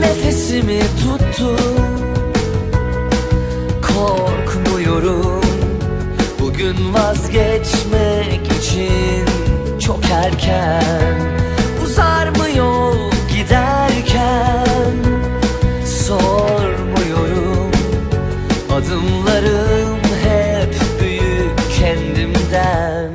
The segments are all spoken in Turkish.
nefesimi tuttum Korkmuyorum. Bugün vazgeçmek için çok erken. Kendimden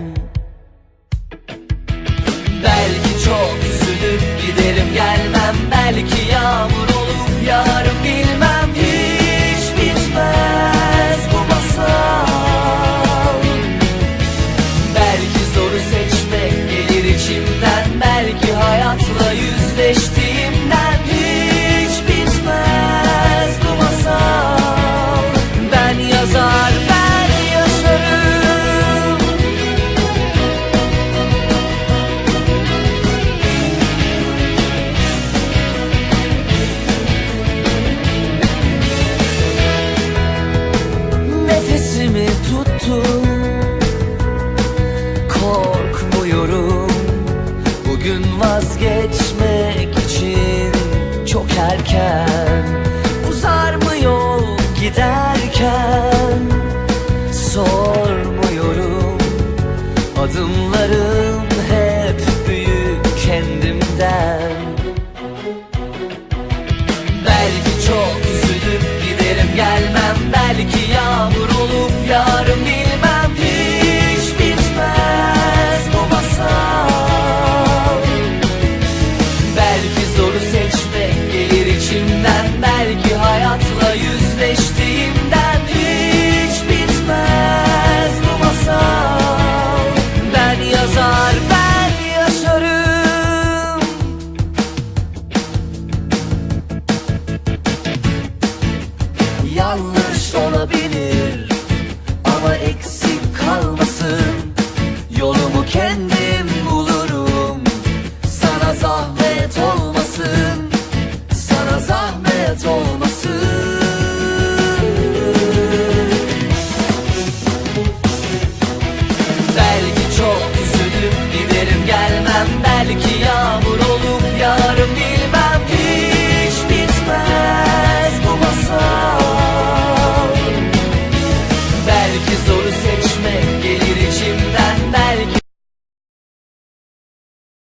Belki çok üzülüp giderim gelmem. Belki yağmur olup yağarım bilmem. Hiç bitmez bu masal. Belki zoru seçmek gelir içimden. Belki hayatla yüzleştiğimden tuttum Korkmuyorum. Bugün vazgeçmek için çok erken. Uzar mı yol giderken? Sormuyorum. Adımlarım hep büyük kendimden. Belki çok üzülüp giderim gelmem. Belki yağmur yağarım bilmem Hiç bitmez bu masal. Belki zoru seçmek gelir içimden Belki hayatla yüzleştiğimden Hiç bitmez bu masal. Ben yazar ben yaşarım. Yanlış olabilir Herkes o